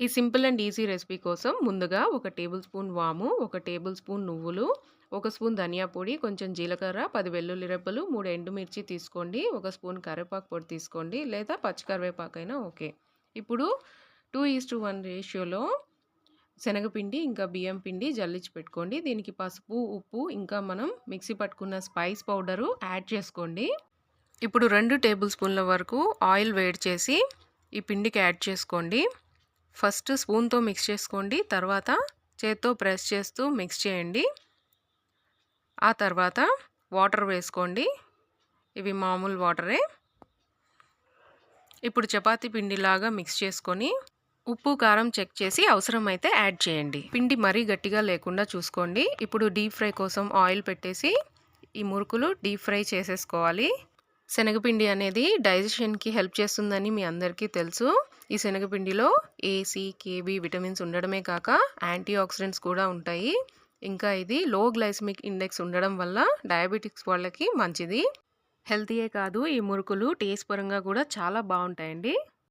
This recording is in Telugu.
ఈ సింపుల్ అండ్ ఈజీ రెసిపీ కోసం ముందుగా ఒక టేబుల్ స్పూన్ వాము, ఒక టేబుల్ స్పూన్ నువ్వులు, ఒక స్పూన్ ధనియా పొడి, కొంచెం జీలకర్ర, పది వెల్లుల్లి రెబ్బలు, మూడు ఎండుమిర్చి తీసుకోండి. ఒక స్పూన్ కరివేపాకు పొడి తీసుకోండి. లేదా పచ్చి అయినా ఓకే. ఇప్పుడు 2:1 రేషియోలో శనగపిండి, ఇంకా బియ్యం పిండి జల్లించి పెట్టుకోండి. దీనికి పసుపు, ఉప్పు, ఇంకా మనం మిక్సీ పట్టుకున్న స్పైస్ పౌడరు యాడ్ చేసుకోండి. ఇప్పుడు రెండు టేబుల్ స్పూన్ల వరకు ఆయిల్ వేడి చేసి ఈ పిండికి యాడ్ చేసుకోండి. ఫస్ట్ స్పూన్‌తో మిక్స్ చేసుకోండి. తర్వాత చేత్తో ప్రెస్ చేస్తూ మిక్స్ చేయండి. ఆ తర్వాత వాటర్ వేసుకోండి. ఇవి మామూలు వాటరే. ఇప్పుడు చపాతీ పిండిలాగా మిక్స్ చేసుకొని ఉప్పు, కారం చెక్ చేసి అవసరమైతే యాడ్ చేయండి. పిండి మరీ గట్టిగా లేకుండా చూసుకోండి. ఇప్పుడు డీప్ ఫ్రై కోసం ఆయిల్ పెట్టేసి ఈ మురుకులు డీప్ ఫ్రై చేసేసుకోవాలి. శనగపిండి అనేది డైజెషన్‌కి హెల్ప్ చేస్తుందని మీ అందరికీ తెలుసు. ఈ శనగపిండిలో ఏసీ కేబీ విటమిన్స్ ఉండడమే కాక యాంటీ ఆక్సిడెంట్స్ కూడా ఉంటాయి. ఇంకా ఇది లో గ్లైసెమిక్ ఇండెక్స్ ఉండడం వల్ల డయాబెటిక్స్ వాళ్ళకి మంచిది. హెల్తీయే కాదు ఈ మురుకులు టేస్ట్ పరంగా కూడా చాలా బాగుంటాయండి